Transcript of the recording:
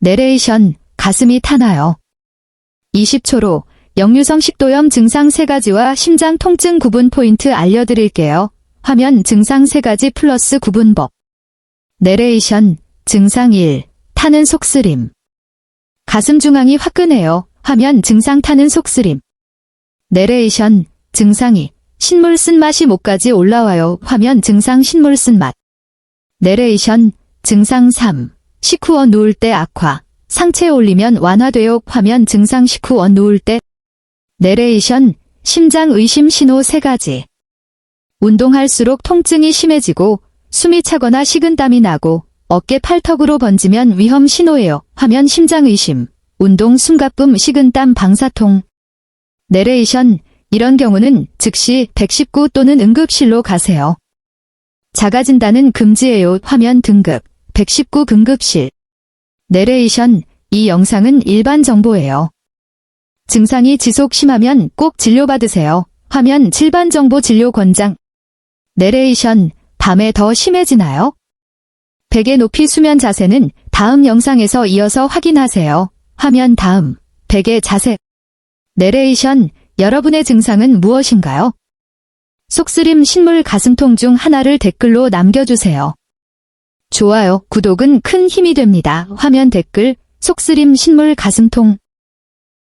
내레이션, 가슴이 타나요. 20초로 역류성 식도염 증상 3가지와 심장 통증 구분 포인트 알려드릴게요. 화면 증상 3가지 플러스 구분법. 내레이션, 증상 1, 타는 속쓰림. 가슴 중앙이 화끈해요. 화면 증상 타는 속쓰림. 내레이션, 증상 2, 신물 쓴맛이 목까지 올라와요. 화면 증상 신물 쓴맛. 내레이션, 증상 3, 식후어 누울 때 악화. 상체에 올리면 완화돼요. 화면 증상 식후어 누울 때. 내레이션, 심장 의심 신호 3가지. 운동할수록 통증이 심해지고 숨이 차거나 식은땀이 나고 어깨 팔턱으로 번지면 위험 신호예요. 화면 심장 의심, 운동 숨가쁨 식은땀 방사통. 내레이션, 이런 경우는 즉시 119 또는 응급실로 가세요. 자가진단은 금지예요. 화면 등급 119 응급실. 내레이션, 이 영상은 일반 정보예요. 증상이 지속 심하면 꼭 진료받으세요. 화면 질반 정보 진료 권장. 내레이션, 밤에 더 심해지나요? 베개 높이 수면 자세는 다음 영상에서 이어서 확인하세요. 화면 다음, 베개 자세. 내레이션, 여러분의 증상은 무엇인가요? 속쓰림 신물 가슴통 중 하나를 댓글로 남겨주세요. 좋아요, 구독은 큰 힘이 됩니다. 화면 댓글, 속쓰림 신물 가슴통.